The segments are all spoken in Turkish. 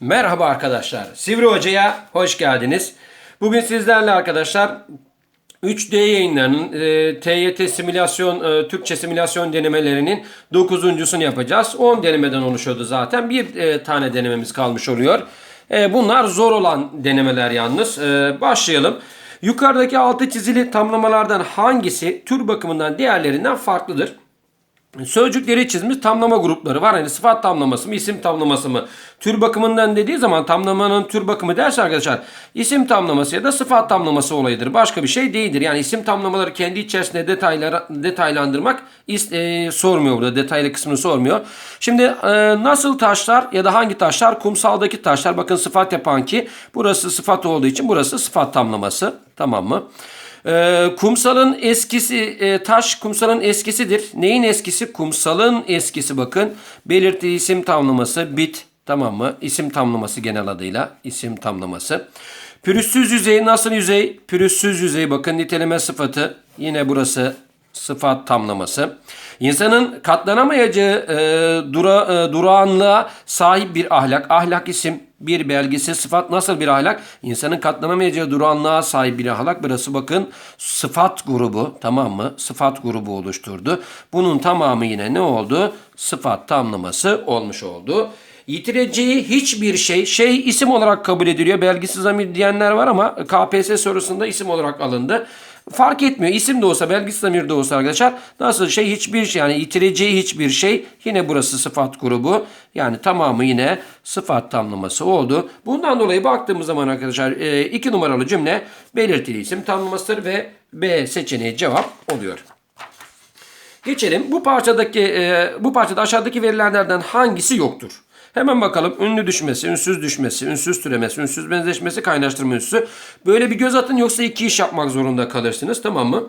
Merhaba arkadaşlar. Sivri Hoca'ya hoş geldiniz. Bugün sizlerle arkadaşlar 3D yayınlarının e, TYT simülasyon, e, Türkçe simülasyon denemelerinin 9.sunu yapacağız. 10 denemeden oluşuyordu zaten. Bir e, tane denememiz kalmış oluyor. E, bunlar zor olan denemeler yalnız. E, başlayalım. Yukarıdaki altı çizili tamlamalardan hangisi tür bakımından diğerlerinden farklıdır? Sözcükleri çizmiş tamlama grupları var. Hani sıfat tamlaması mı, isim tamlaması mı? Tür bakımından dediği zaman tamlamanın tür bakımı derse arkadaşlar isim tamlaması ya da sıfat tamlaması olayıdır. Başka bir şey değildir. Yani isim tamlamaları kendi içerisinde detaylara, detaylandırmak e, sormuyor burada. Detaylı kısmını sormuyor. Şimdi e, nasıl taşlar ya da hangi taşlar? Kumsaldaki taşlar. Bakın sıfat yapan ki burası sıfat olduğu için burası sıfat tamlaması. Tamam mı? Ee, kumsalın eskisi e, taş kumsalın eskisidir. Neyin eskisi? Kumsalın eskisi bakın. Belirti isim tamlaması bit tamam mı? İsim tamlaması genel adıyla isim tamlaması. Pürüzsüz yüzey nasıl yüzey? Pürüzsüz yüzey bakın niteleme sıfatı. Yine burası sıfat tamlaması. İnsanın katlanamayacağı e, dura, e, durağanlığa sahip bir ahlak. Ahlak isim bir belgesi sıfat nasıl bir ahlak? İnsanın katlanamayacağı durağanlığa sahip bir ahlak. Burası bakın sıfat grubu tamam mı? Sıfat grubu oluşturdu. Bunun tamamı yine ne oldu? Sıfat tamlaması olmuş oldu. Yitireceği hiçbir şey, şey isim olarak kabul ediliyor. Belgisiz zamir diyenler var ama KPSS sorusunda isim olarak alındı. Fark etmiyor. İsim de olsa, belgisiz zamir de olsa arkadaşlar. Nasıl şey hiçbir şey yani yitireceği hiçbir şey. Yine burası sıfat grubu. Yani tamamı yine sıfat tamlaması oldu. Bundan dolayı baktığımız zaman arkadaşlar e, iki numaralı cümle belirtili isim tamlamasıdır ve B seçeneği cevap oluyor. Geçelim. Bu parçadaki e, bu parçada aşağıdaki verilenlerden hangisi yoktur? Hemen bakalım. Ünlü düşmesi, ünsüz düşmesi, ünsüz türemesi, ünsüz benzeşmesi, kaynaştırma ünsüzü. Böyle bir göz atın yoksa iki iş yapmak zorunda kalırsınız. Tamam mı?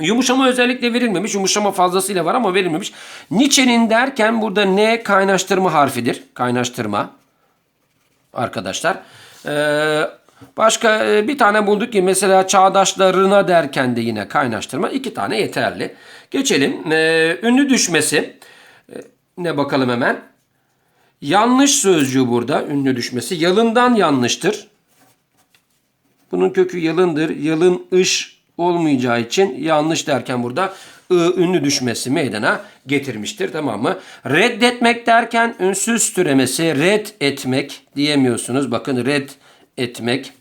Yumuşama özellikle verilmemiş. Yumuşama fazlasıyla var ama verilmemiş. Nietzsche'nin derken burada ne kaynaştırma harfidir. Kaynaştırma. Arkadaşlar. Ee, başka bir tane bulduk ki mesela çağdaşlarına derken de yine kaynaştırma. iki tane yeterli. Geçelim. Ee, ünlü düşmesi. Ne bakalım hemen. Yanlış sözcüğü burada ünlü düşmesi. Yalından yanlıştır. Bunun kökü yalındır. Yalın ış olmayacağı için yanlış derken burada ı ünlü düşmesi meydana getirmiştir. Tamam mı? Reddetmek derken ünsüz türemesi red etmek diyemiyorsunuz. Bakın red etmek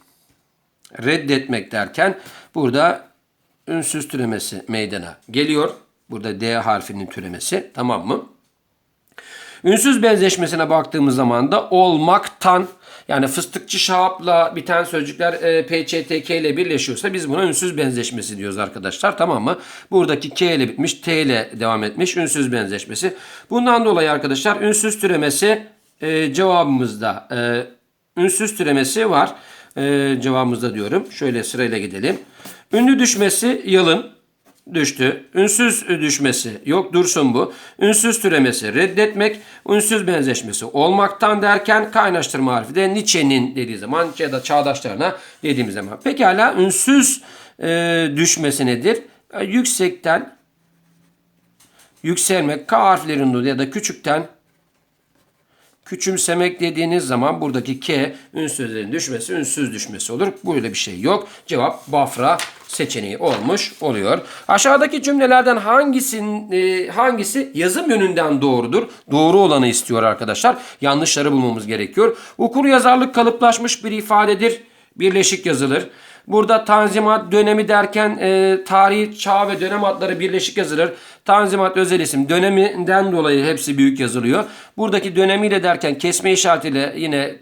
reddetmek derken burada ünsüz türemesi meydana geliyor. Burada D harfinin türemesi. Tamam mı? Ünsüz benzeşmesine baktığımız zaman da olmaktan yani fıstıkçı şahapla biten sözcükler e, PÇTK ile birleşiyorsa biz buna ünsüz benzeşmesi diyoruz arkadaşlar. Tamam mı? Buradaki K ile bitmiş, T ile devam etmiş ünsüz benzeşmesi. Bundan dolayı arkadaşlar ünsüz türemesi e, cevabımızda e, ünsüz türemesi var. E, cevabımızda diyorum. Şöyle sırayla gidelim. Ünlü düşmesi yalın düştü. Ünsüz düşmesi yok dursun bu. Ünsüz türemesi reddetmek, ünsüz benzeşmesi olmaktan derken kaynaştırma harfi de Nietzsche'nin dediği zaman ya da çağdaşlarına dediğimiz zaman. Pekala ünsüz e, düşmesi nedir? E, yüksekten yükselmek K harflerinin ya da küçükten Küçümsemek dediğiniz zaman buradaki K ünsüzlerin düşmesi ünsüz düşmesi olur. Böyle bir şey yok. Cevap Bafra seçeneği olmuş oluyor. Aşağıdaki cümlelerden hangisin, e, hangisi yazım yönünden doğrudur? Doğru olanı istiyor arkadaşlar. Yanlışları bulmamız gerekiyor. Okur yazarlık kalıplaşmış bir ifadedir. Birleşik yazılır. Burada tanzimat dönemi derken e, tarihi, çağ ve dönem adları birleşik yazılır. Tanzimat özel isim döneminden dolayı hepsi büyük yazılıyor. Buradaki dönemiyle derken kesme işaretiyle yine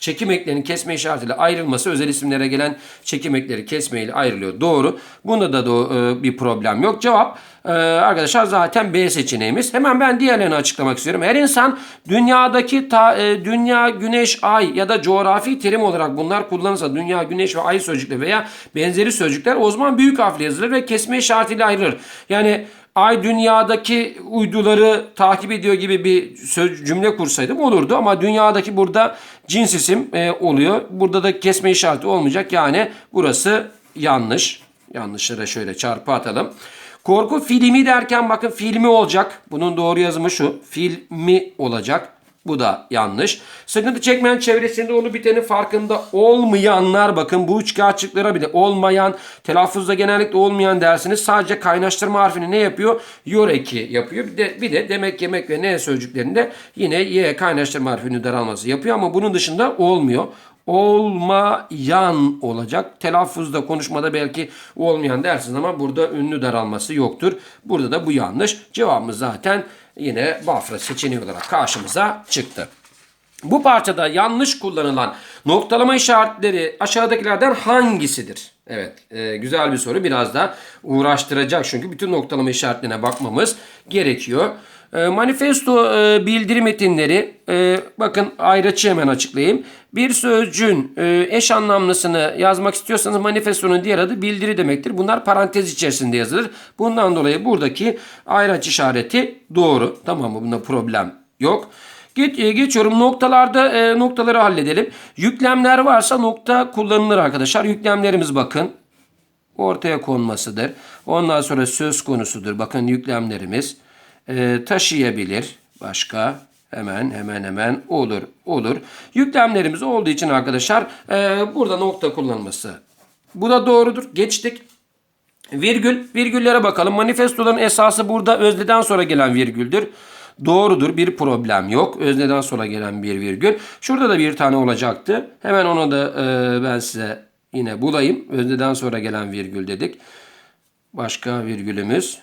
çekim eklerinin kesme işaretiyle ayrılması özel isimlere gelen çekim ekleri kesmeyle ayrılıyor. Doğru. Bunda da do e, bir problem yok. Cevap e, arkadaşlar zaten B seçeneğimiz. Hemen ben diğerlerini açıklamak istiyorum. Her insan dünyadaki ta, e, dünya, güneş, ay ya da coğrafi terim olarak bunlar kullanırsa dünya, güneş ve ay sözcükleri veya benzeri sözcükler o zaman büyük harfle yazılır ve kesme işaretiyle ayrılır. Yani ay dünyadaki uyduları takip ediyor gibi bir söz, cümle kursaydım olurdu ama dünyadaki burada cins isim e, oluyor. Burada da kesme işareti olmayacak. Yani burası yanlış. Yanlışlara şöyle çarpı atalım. Korku filmi derken bakın filmi olacak. Bunun doğru yazımı şu. Filmi olacak. Bu da yanlış. Sıkıntı çekmeyen çevresinde olup bitenin farkında olmayanlar bakın bu üç kağıtçıklara bile olmayan telaffuzda genellikle olmayan dersiniz sadece kaynaştırma harfini ne yapıyor? Yor eki yapıyor. Bir de, bir de demek yemek ve ne sözcüklerinde yine y kaynaştırma harfinin daralması yapıyor ama bunun dışında olmuyor olmayan olacak. Telaffuzda konuşmada belki olmayan dersiniz ama burada ünlü daralması yoktur. Burada da bu yanlış. Cevabımız zaten yine Bafra seçeneği olarak karşımıza çıktı. Bu parçada yanlış kullanılan noktalama işaretleri aşağıdakilerden hangisidir? Evet, e, güzel bir soru. Biraz da uğraştıracak çünkü bütün noktalama işaretlerine bakmamız gerekiyor. E, manifesto e, bildiri metinleri, e, bakın ayrıcı hemen açıklayayım. Bir sözcüğün e, eş anlamlısını yazmak istiyorsanız manifestonun diğer adı bildiri demektir. Bunlar parantez içerisinde yazılır. Bundan dolayı buradaki ayraç işareti doğru. Tamam mı? Bunda problem yok. Geç, geçiyorum noktalarda e, noktaları halledelim. Yüklemler varsa nokta kullanılır arkadaşlar. Yüklemlerimiz bakın ortaya konmasıdır. Ondan sonra söz konusudur. Bakın yüklemlerimiz e, taşıyabilir. Başka hemen hemen hemen olur olur. Yüklemlerimiz olduğu için arkadaşlar e, burada nokta kullanılması. Bu da doğrudur. Geçtik. Virgül, virgüllere bakalım. Manifestoların esası burada özneden sonra gelen virgüldür. Doğrudur. Bir problem yok. Özneden sonra gelen bir virgül. Şurada da bir tane olacaktı. Hemen onu da e, ben size yine bulayım. Özneden sonra gelen virgül dedik. Başka virgülümüz.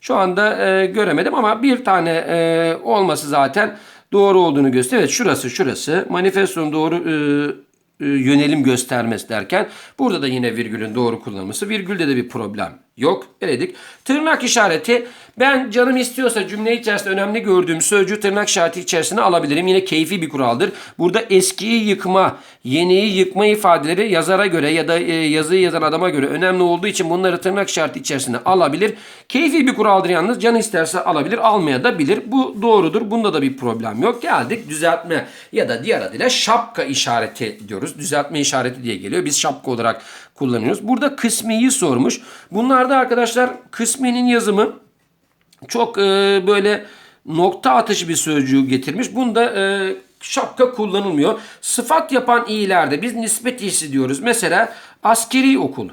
Şu anda e, göremedim ama bir tane e, olması zaten doğru olduğunu gösteriyor. Evet şurası şurası. Manifestonun doğru e, e, yönelim göstermesi derken burada da yine virgülün doğru kullanılması. Virgülde de bir problem yok. Eledik. Tırnak işareti ben canım istiyorsa cümle içerisinde önemli gördüğüm sözcüğü tırnak işareti içerisine alabilirim. Yine keyfi bir kuraldır. Burada eskiyi yıkma, yeniyi yıkma ifadeleri yazara göre ya da e, yazıyı yazan adama göre önemli olduğu için bunları tırnak işareti içerisine alabilir. Keyfi bir kuraldır yalnız. Canı isterse alabilir, almaya da bilir. Bu doğrudur. Bunda da bir problem yok. Geldik düzeltme ya da diğer adıyla şapka işareti diyoruz. Düzeltme işareti diye geliyor. Biz şapka olarak kullanıyoruz. Burada kısmiyi sormuş. Bunlarda arkadaşlar kısminin yazımı çok e, böyle nokta atışı bir sözcüğü getirmiş. Bunda e, şapka kullanılmıyor. Sıfat yapan iyilerde biz nispet iyisi diyoruz. Mesela askeri okul.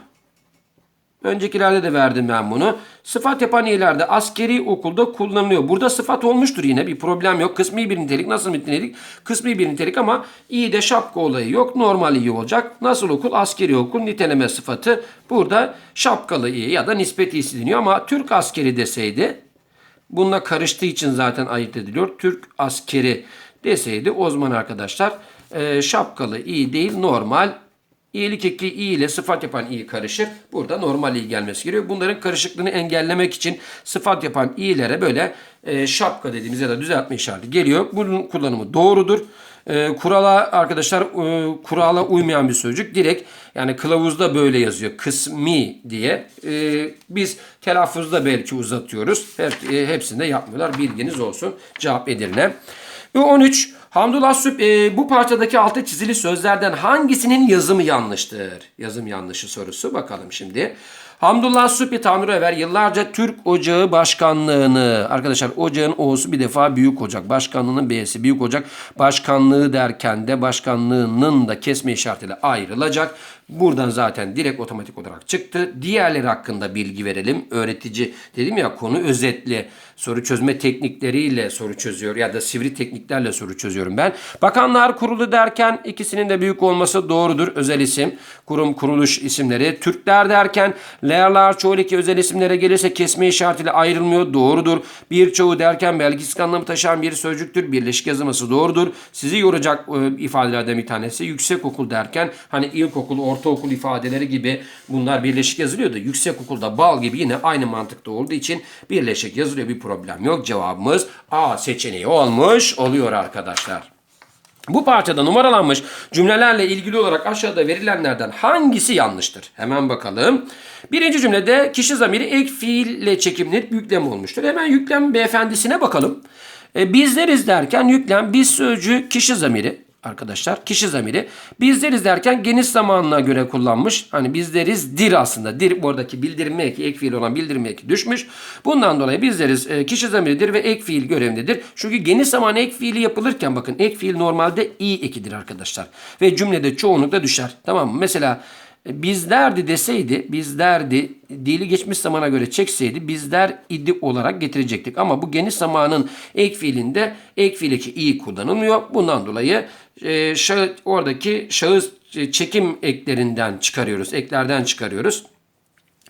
Öncekilerde de verdim ben bunu. Sıfat yapan iyilerde askeri okulda kullanılıyor. Burada sıfat olmuştur yine bir problem yok. Kısmi bir nitelik nasıl bir nitelik? Kısmi bir nitelik ama iyi de şapka olayı yok. Normal iyi olacak. Nasıl okul? Askeri okul niteleme sıfatı. Burada şapkalı iyi ya da nispet iyisi deniyor ama Türk askeri deseydi bununla karıştığı için zaten ayırt ediliyor. Türk askeri deseydi o zaman arkadaşlar e, şapkalı iyi değil normal İyilik eki i ile sıfat yapan i karışır. Burada normal i gelmesi gerekiyor. Bunların karışıklığını engellemek için sıfat yapan i'lere böyle e, şapka dediğimiz ya da düzeltme işareti geliyor. Bunun kullanımı doğrudur. E, kurala arkadaşlar e, kurala uymayan bir sözcük direkt yani kılavuzda böyle yazıyor. Kısmi diye. E, biz telaffuzda belki uzatıyoruz. Hep, e, hepsini de yapmıyorlar. Bilginiz olsun. Cevap Edirne. Ve 13 Hamdullah Süp e, bu parçadaki altı çizili sözlerden hangisinin yazımı yanlıştır? Yazım yanlışı sorusu bakalım şimdi. Hamdullah Süpi Tanrıöver yıllarca Türk Ocağı Başkanlığını arkadaşlar ocağın O'su bir defa Büyük Ocak başkanlığının B'si Büyük Ocak başkanlığı derken de başkanlığının da kesme işaretiyle ayrılacak. Buradan zaten direkt otomatik olarak çıktı. Diğerleri hakkında bilgi verelim. Öğretici dedim ya konu özetli soru çözme teknikleriyle soru çözüyor ya da sivri tekniklerle soru çözüyorum ben. Bakanlar Kurulu derken ikisinin de büyük olması doğrudur. Özel isim, kurum, kuruluş isimleri. Türkler derken Learlar çoğul özel isimlere gelirse kesme işaretiyle ayrılmıyor. Doğrudur. Birçoğu derken belgisiz anlamı taşıyan bir sözcüktür. Birleşik yazılması doğrudur. Sizi yoracak e, ifadelerden bir tanesi. Yüksek okul derken hani ilkokul, ortaokul ifadeleri gibi bunlar birleşik yazılıyor da yüksek okulda bal gibi yine aynı mantıkta olduğu için birleşik yazılıyor. Bir problem yok. Cevabımız A seçeneği olmuş oluyor arkadaşlar. Bu parçada numaralanmış cümlelerle ilgili olarak aşağıda verilenlerden hangisi yanlıştır? Hemen bakalım. Birinci cümlede kişi zamiri ek fiille çekimlenip yüklem olmuştur. Hemen yüklem beyefendisine bakalım. E, bizleriz derken yüklem biz sözcüğü kişi zamiri. Arkadaşlar. Kişi zamiri. Bizleriz derken geniş zamanına göre kullanmış. Hani bizleriz dir aslında. Dir buradaki bildirme eki, ek fiil olan bildirme eki düşmüş. Bundan dolayı bizleriz e, kişi zamiridir ve ek fiil görevindedir. Çünkü geniş zaman ek fiili yapılırken bakın ek fiil normalde i ekidir arkadaşlar. Ve cümlede çoğunlukla düşer. Tamam mı? Mesela e, bizlerdi deseydi, bizlerdi dili geçmiş zamana göre çekseydi bizler idi olarak getirecektik. Ama bu geniş zamanın ek fiilinde ek fiil eki i kullanılmıyor. Bundan dolayı e, oradaki şahıs e, çekim eklerinden çıkarıyoruz, eklerden çıkarıyoruz.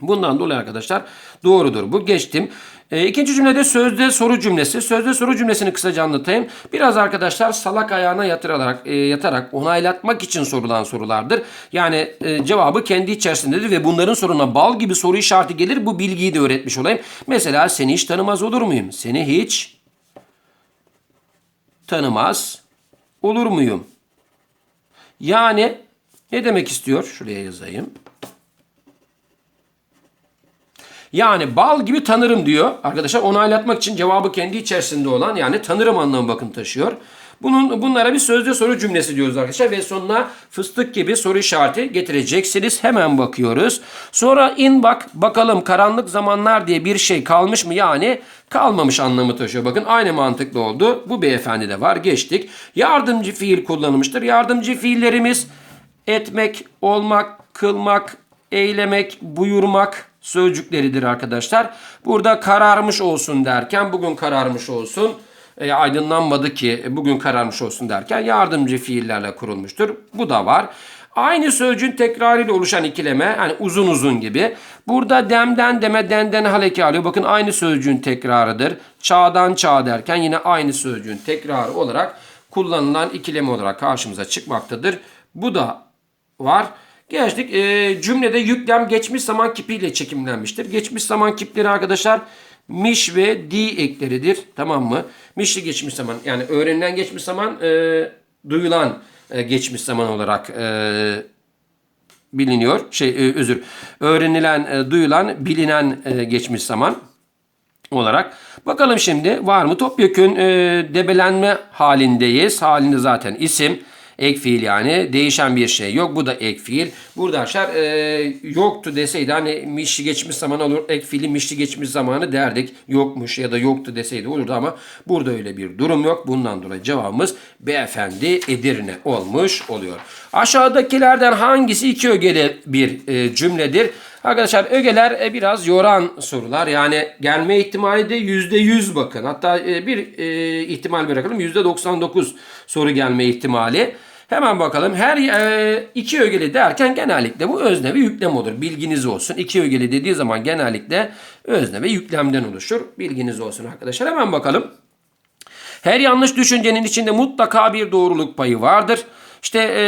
Bundan dolayı arkadaşlar doğrudur. Bu geçtim. E, ikinci cümlede sözde soru cümlesi. Sözde soru cümlesini kısaca anlatayım. Biraz arkadaşlar salak ayağına yatırarak, e, yatarak onaylatmak için sorulan sorulardır. Yani e, cevabı kendi içerisindedir ve bunların soruna bal gibi soru işareti gelir. Bu bilgiyi de öğretmiş olayım. Mesela seni hiç tanımaz olur muyum? Seni hiç tanımaz olur muyum? Yani ne demek istiyor? Şuraya yazayım. Yani bal gibi tanırım diyor. Arkadaşlar onaylatmak için cevabı kendi içerisinde olan yani tanırım anlamı bakın taşıyor. Bunun bunlara bir sözde soru cümlesi diyoruz arkadaşlar ve sonuna fıstık gibi soru işareti getireceksiniz. Hemen bakıyoruz. Sonra in bak bakalım karanlık zamanlar diye bir şey kalmış mı? Yani kalmamış anlamı taşıyor. Bakın aynı mantıklı oldu. Bu beyefendi de var. Geçtik. Yardımcı fiil kullanılmıştır. Yardımcı fiillerimiz etmek, olmak, kılmak, eylemek, buyurmak sözcükleridir arkadaşlar. Burada kararmış olsun derken bugün kararmış olsun. E, aydınlanmadı ki e, bugün kararmış olsun derken yardımcı fiillerle kurulmuştur. Bu da var. Aynı sözcüğün tekrarıyla oluşan ikileme hani uzun uzun gibi. Burada demden deme denden haleki alıyor. Bakın aynı sözcüğün tekrarıdır. Çağdan çağ derken yine aynı sözcüğün tekrarı olarak kullanılan ikileme olarak karşımıza çıkmaktadır. Bu da var. Geçtik. E, cümlede yüklem geçmiş zaman kipiyle çekimlenmiştir. Geçmiş zaman kipleri arkadaşlar miş ve di ekleridir. Tamam mı? Mişli geçmiş zaman yani öğrenilen geçmiş zaman e, duyulan e, geçmiş zaman olarak e, biliniyor. Şey e, özür. Öğrenilen, e, duyulan, bilinen e, geçmiş zaman olarak. Bakalım şimdi var mı? Topyekün e, debelenme halindeyiz. Halinde zaten isim. Ek fiil yani değişen bir şey yok. Bu da ek fiil. Burada arkadaşlar e, yoktu deseydi hani mişli geçmiş zaman olur. Ek fiili mişli geçmiş zamanı derdik. Yokmuş ya da yoktu deseydi olurdu ama burada öyle bir durum yok. Bundan dolayı cevabımız beyefendi Edirne olmuş oluyor. Aşağıdakilerden hangisi iki ögeli bir e, cümledir? Arkadaşlar ögeler e, biraz yoran sorular. Yani gelme ihtimali de %100 bakın. Hatta e, bir e, ihtimal bırakalım. %99 soru gelme ihtimali. Hemen bakalım. Her e, iki ögeli derken genellikle bu özne ve yüklem olur. Bilginiz olsun. İki ögeli dediği zaman genellikle özne ve yüklemden oluşur. Bilginiz olsun arkadaşlar. Hemen bakalım. Her yanlış düşüncenin içinde mutlaka bir doğruluk payı vardır. İşte e,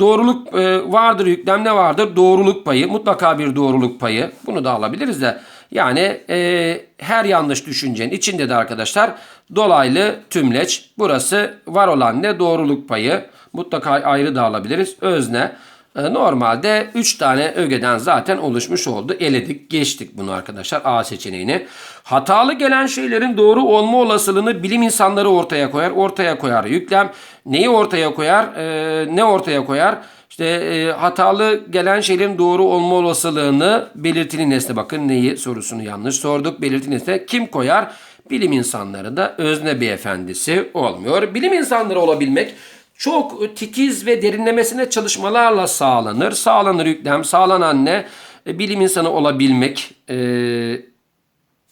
doğruluk e, vardır, yüklemde vardır. Doğruluk payı, mutlaka bir doğruluk payı. Bunu da alabiliriz de. Yani e, her yanlış düşüncenin içinde de arkadaşlar dolaylı tümleç. Burası var olan ne? Doğruluk payı. Mutlaka ayrı da alabiliriz. Özne. E, Normalde 3 tane ögeden zaten oluşmuş oldu. Eledik, geçtik bunu arkadaşlar A seçeneğini. Hatalı gelen şeylerin doğru olma olasılığını bilim insanları ortaya koyar. Ortaya koyar yüklem. Neyi ortaya koyar? E, ne ortaya koyar? İşte e, hatalı gelen şeylerin doğru olma olasılığını belirtili nesne bakın neyi sorusunu yanlış sorduk. Belirtili nesne kim koyar? Bilim insanları da özne beyefendisi olmuyor. Bilim insanları olabilmek çok titiz ve derinlemesine çalışmalarla sağlanır. Sağlanır yüklem, sağlanan ne? E, Bilim insanı olabilmek e,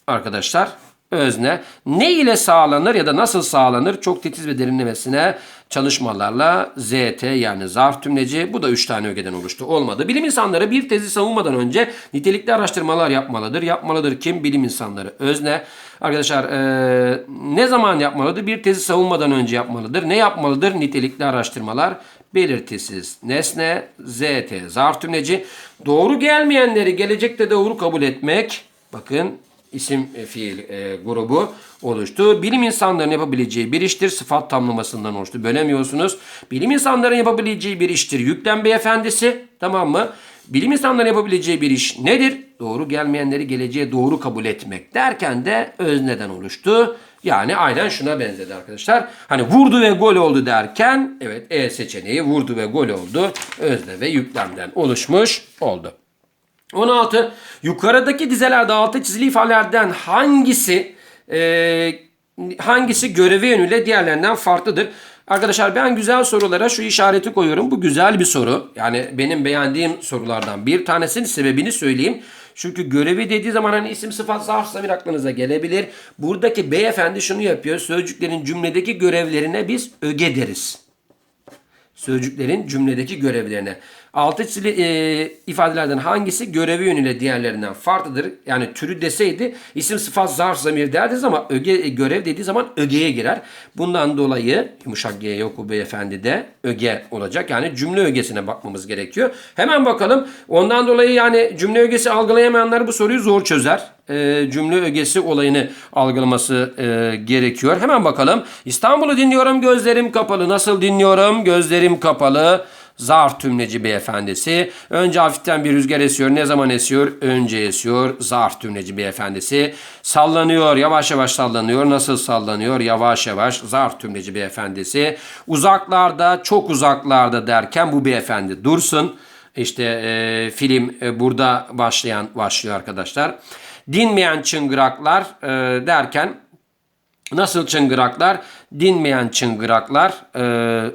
arkadaşlar özne. Ne ile sağlanır ya da nasıl sağlanır? Çok titiz ve derinlemesine çalışmalarla ZT yani zarf tümleci. Bu da 3 tane ögeden oluştu. Olmadı. Bilim insanları bir tezi savunmadan önce nitelikli araştırmalar yapmalıdır. Yapmalıdır kim? Bilim insanları. Özne. Arkadaşlar eee, ne zaman yapmalıdır? Bir tezi savunmadan önce yapmalıdır. Ne yapmalıdır? Nitelikli araştırmalar. Belirtisiz nesne, ZT, zarf tümleci. Doğru gelmeyenleri gelecekte doğru kabul etmek. Bakın isim e, fiil e, grubu oluştu. Bilim insanlarının yapabileceği bir iştir. Sıfat tamlamasından oluştu. Bölemiyorsunuz. Bilim insanların yapabileceği bir iştir. Yüklem beyefendisi. Tamam mı? Bilim insanların yapabileceği bir iş nedir? Doğru gelmeyenleri geleceğe doğru kabul etmek derken de özneden oluştu. Yani aynen şuna benzedi arkadaşlar. Hani vurdu ve gol oldu derken evet E seçeneği vurdu ve gol oldu. Özne ve yüklemden oluşmuş oldu. 16. Yukarıdaki dizelerde altı çizili ifadelerden hangisi e, hangisi görevi yönüyle diğerlerinden farklıdır? Arkadaşlar ben güzel sorulara şu işareti koyuyorum. Bu güzel bir soru. Yani benim beğendiğim sorulardan bir tanesinin sebebini söyleyeyim. Çünkü görevi dediği zaman hani isim sıfat zarf zamir aklınıza gelebilir. Buradaki beyefendi şunu yapıyor. Sözcüklerin cümledeki görevlerine biz öge deriz sözcüklerin cümledeki görevlerine. Altı çizili e, ifadelerden hangisi görevi yönüyle diğerlerinden farklıdır? Yani türü deseydi isim sıfat zarf zamir derdiniz ama öge, e, görev dediği zaman ögeye girer. Bundan dolayı yumuşak G yok bu beyefendi de öge olacak. Yani cümle ögesine bakmamız gerekiyor. Hemen bakalım. Ondan dolayı yani cümle ögesi algılayamayanlar bu soruyu zor çözer e, cümle ögesi olayını algılaması e, gerekiyor. Hemen bakalım. İstanbul'u dinliyorum gözlerim kapalı. Nasıl dinliyorum? Gözlerim kapalı. Zarf tümleci beyefendisi. Önce hafiften bir rüzgar esiyor. Ne zaman esiyor? Önce esiyor. Zarf tümleci beyefendisi. Sallanıyor. Yavaş yavaş sallanıyor. Nasıl sallanıyor? Yavaş yavaş. Zarf tümleci beyefendisi. Uzaklarda, çok uzaklarda derken bu beyefendi dursun. İşte e, film e, burada başlayan başlıyor arkadaşlar. Dinmeyen çıngıraklar e, derken nasıl çıngıraklar? Dinmeyen çıngıraklar e,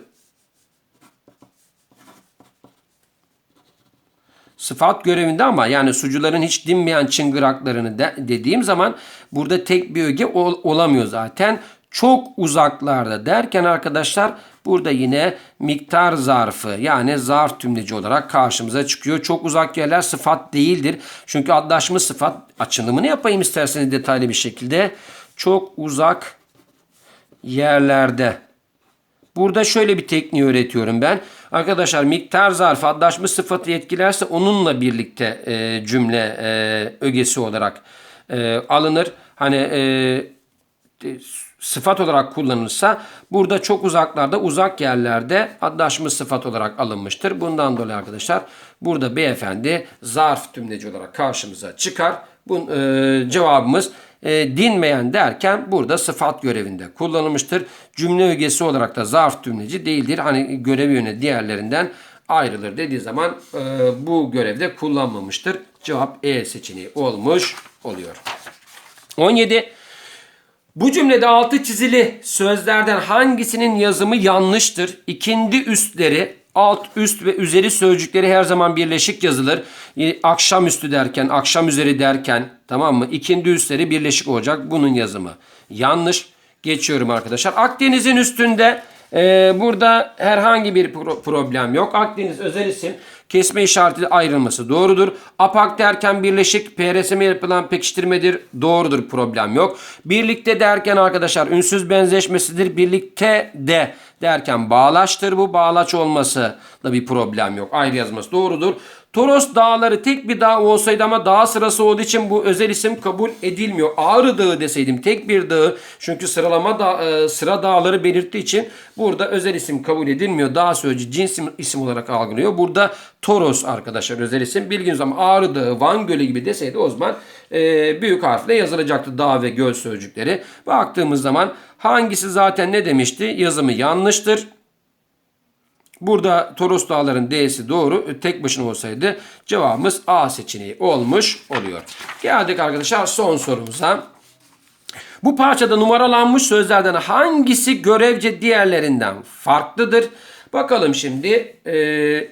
sıfat görevinde ama yani sucuların hiç dinmeyen çıngıraklarını de, dediğim zaman burada tek bir öge ol, olamıyor zaten. Çok uzaklarda derken arkadaşlar burada yine miktar zarfı yani zarf tümleci olarak karşımıza çıkıyor. Çok uzak yerler sıfat değildir. Çünkü adlaşmış sıfat açılımını yapayım isterseniz detaylı bir şekilde. Çok uzak yerlerde. Burada şöyle bir tekniği öğretiyorum ben. Arkadaşlar miktar zarfı adlaşmış sıfatı etkilerse onunla birlikte e, cümle e, ögesi olarak e, alınır. Hani e, sıfat olarak kullanılırsa burada çok uzaklarda uzak yerlerde adlaşmış sıfat olarak alınmıştır. Bundan dolayı arkadaşlar burada beyefendi zarf tümleci olarak karşımıza çıkar. Bu e, cevabımız e, dinmeyen derken burada sıfat görevinde kullanılmıştır. Cümle ögesi olarak da zarf tümleci değildir. Hani görevi yöne diğerlerinden ayrılır dediği zaman e, bu görevde kullanmamıştır. Cevap E seçeneği olmuş oluyor. 17. Bu cümlede altı çizili sözlerden hangisinin yazımı yanlıştır? İkindi üstleri alt üst ve üzeri sözcükleri her zaman birleşik yazılır. Akşam üstü derken, akşam üzeri derken tamam mı? İkindi üstleri birleşik olacak bunun yazımı. Yanlış. Geçiyorum arkadaşlar. Akdeniz'in üstünde e, burada herhangi bir pro- problem yok. Akdeniz özel isim kesme işareti ayrılması doğrudur. Apak derken birleşik PRSM yapılan pekiştirmedir. Doğrudur problem yok. Birlikte derken arkadaşlar ünsüz benzeşmesidir. Birlikte de derken bağlaçtır bu. Bağlaç olması da bir problem yok. Ayrı yazması doğrudur. Toros dağları tek bir dağ olsaydı ama dağ sırası olduğu için bu özel isim kabul edilmiyor. Ağrı Dağı deseydim tek bir dağı çünkü sıralama da, e, sıra dağları belirttiği için burada özel isim kabul edilmiyor. Dağ sözcüğü cins isim olarak algılıyor. Burada Toros arkadaşlar özel isim. Bilginiz ama Ağrı Dağı, Van Gölü gibi deseydi o zaman e, büyük harfle yazılacaktı dağ ve göl sözcükleri. Baktığımız zaman hangisi zaten ne demişti? Yazımı yanlıştır. Burada Toros Dağları'nın D'si doğru. Tek başına olsaydı cevabımız A seçeneği olmuş oluyor. Geldik arkadaşlar son sorumuza. Bu parçada numaralanmış sözlerden hangisi görevce diğerlerinden farklıdır? Bakalım şimdi. Ee,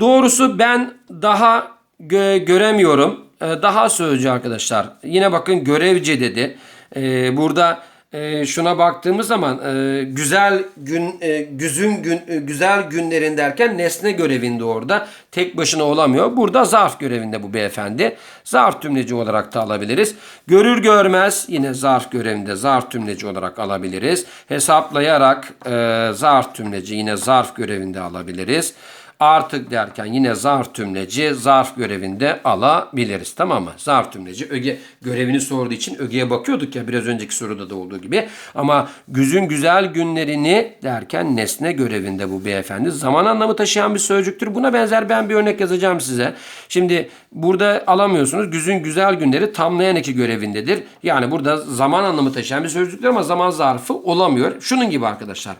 doğrusu ben daha gö göremiyorum. Ee, daha sözcü arkadaşlar. Yine bakın görevce dedi. Ee, burada e, şuna baktığımız zaman e, güzel gün e, güzün gün e, güzel günlerin derken nesne görevinde orada tek başına olamıyor. Burada zarf görevinde bu beyefendi. Zarf tümleci olarak da alabiliriz. Görür görmez yine zarf görevinde zarf tümleci olarak alabiliriz. Hesaplayarak e, zarf tümleci yine zarf görevinde alabiliriz. Artık derken yine zarf tümleci zarf görevinde alabiliriz. Tamam mı? Zarf tümleci öge görevini sorduğu için ögeye bakıyorduk ya biraz önceki soruda da olduğu gibi. Ama güzün güzel günlerini derken nesne görevinde bu beyefendi. Zaman anlamı taşıyan bir sözcüktür. Buna benzer ben bir örnek yazacağım size. Şimdi burada alamıyorsunuz. Güzün güzel günleri tamlayan eki görevindedir. Yani burada zaman anlamı taşıyan bir sözcüktür ama zaman zarfı olamıyor. Şunun gibi arkadaşlar.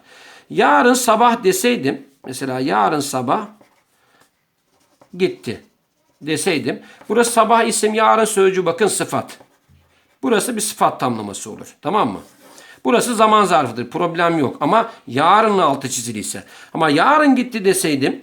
Yarın sabah deseydim mesela yarın sabah gitti deseydim. Burası sabah isim yarın sözcüğü bakın sıfat. Burası bir sıfat tamlaması olur. Tamam mı? Burası zaman zarfıdır. Problem yok. Ama yarının altı çiziliyse. Ama yarın gitti deseydim.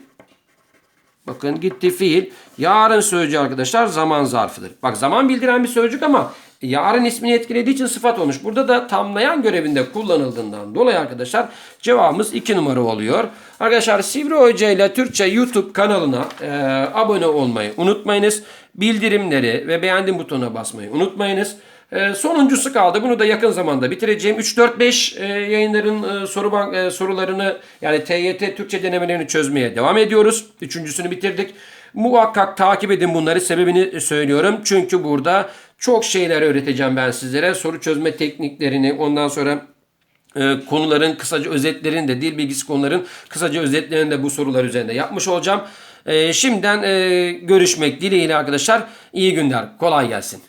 Bakın gitti fiil. Yarın sözcüğü arkadaşlar zaman zarfıdır. Bak zaman bildiren bir sözcük ama yarın ismini etkilediği için sıfat olmuş. Burada da tamlayan görevinde kullanıldığından dolayı arkadaşlar cevabımız 2 numara oluyor. Arkadaşlar Sivri Hoca ile Türkçe YouTube kanalına e, abone olmayı unutmayınız. Bildirimleri ve beğendim butonuna basmayı unutmayınız. E, sonuncusu kaldı. Bunu da yakın zamanda bitireceğim. 3 4 5 e, yayınların e, soru bank e, sorularını yani TYT Türkçe denemelerini çözmeye devam ediyoruz. Üçüncüsünü bitirdik. Muhakkak takip edin bunları. Sebebini söylüyorum. Çünkü burada çok şeyler öğreteceğim ben sizlere. Soru çözme tekniklerini ondan sonra e, konuların kısaca özetlerini de dil bilgisi konuların kısaca özetlerini de bu sorular üzerinde yapmış olacağım. E, şimdiden e, görüşmek dileğiyle arkadaşlar. İyi günler. Kolay gelsin.